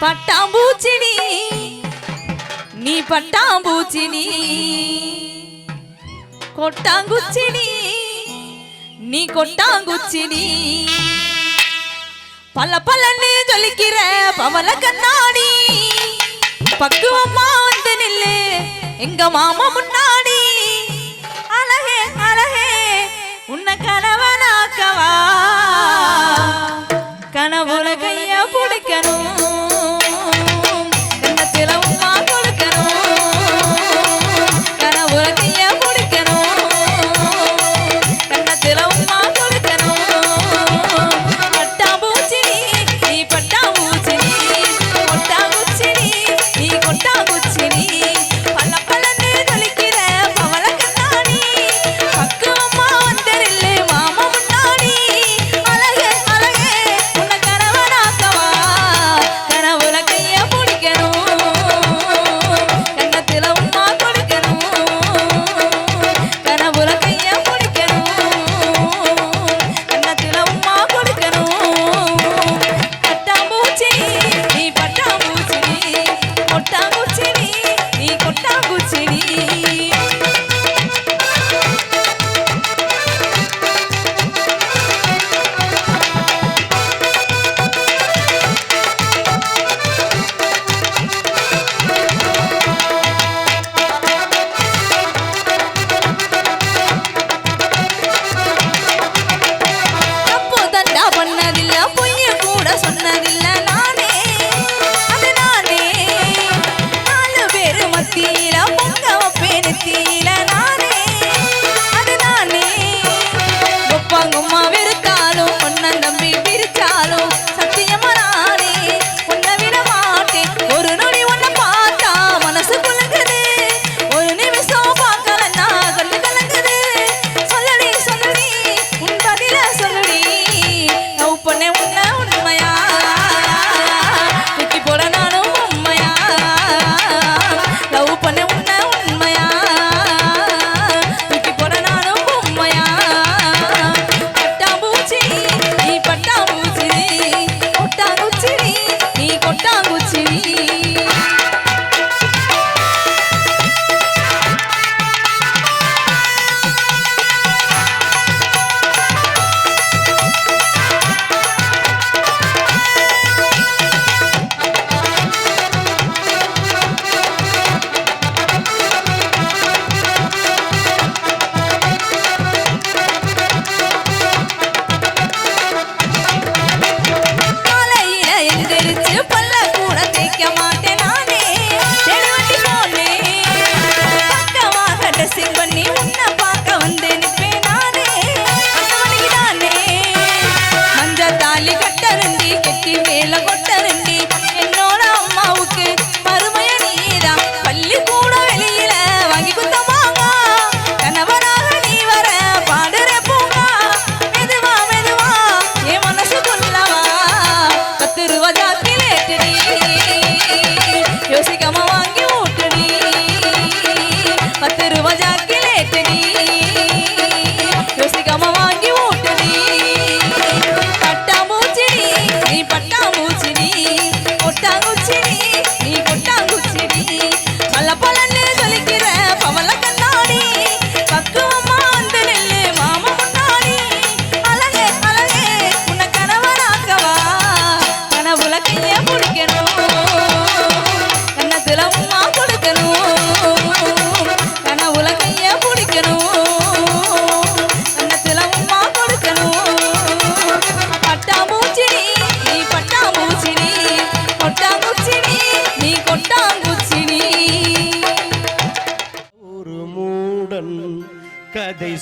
பட்டாம்பூச்சினி. நீ பட்டாம்பூச்சினி. கொட்டாங்குச்சினி. நீ கொட்டாங்குச்சினி. பல பலன்னு சொல்லிக்கிற பவல கண்ணாடி. பக்குவமா வந்து நில்லு. எங்க மாமா முன் யோசிக்கமா வாங்க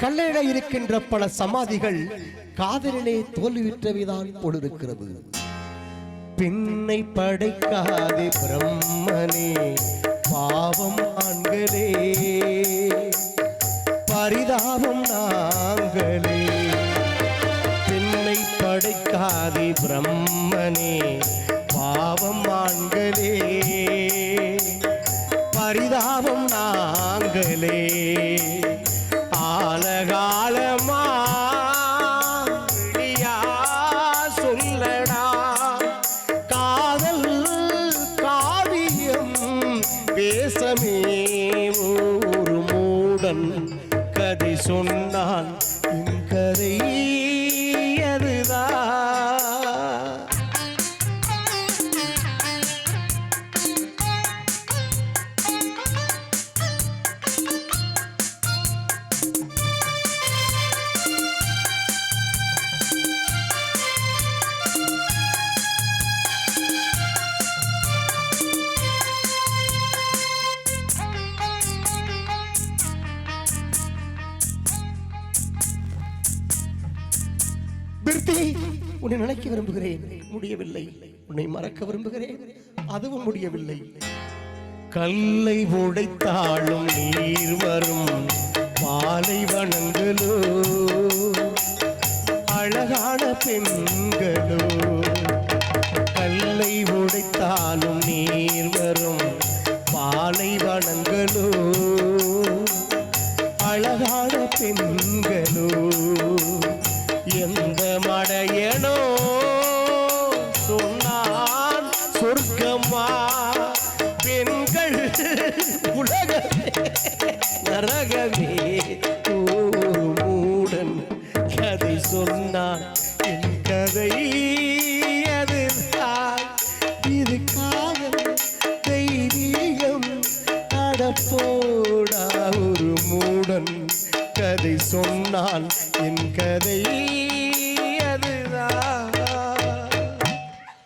கல்லட இருக்கின்ற பல சமாதிகள் காதலிலே தோல்வியுற்றவைதான் போலிருக்கிறது. பின்னை படைக்காதே பிரம்மனே பாவம் ஆண்களே பரிதாபம் நாங்களே. பின்னை படைக்காதே பிரம்மனே பாவம் ஆண்களே பரிதாபம் நாங்களே. பேசமே ஒரு மூடன் கதை சொன்னான். பிர்த்தி உன்னை நினைக்க விரும்புகிறேன். முடியவில்லை. உன்னை மறக்க விரும்புகிறேன். அதுவும் முடியவில்லை. கல்லை உடைத்தாலும் நீர் வரும். பாலைவனங்களோ அழகான பெண்களோ. கல்லை உடைத்தாலும் நீர் வரும். பாலை வணங்கலோ. நரகமே ஒரு மூடன் கதை சொன்னான். என் கதை அதுதான் இது காதல் தெய்வீகம் அடப்போடா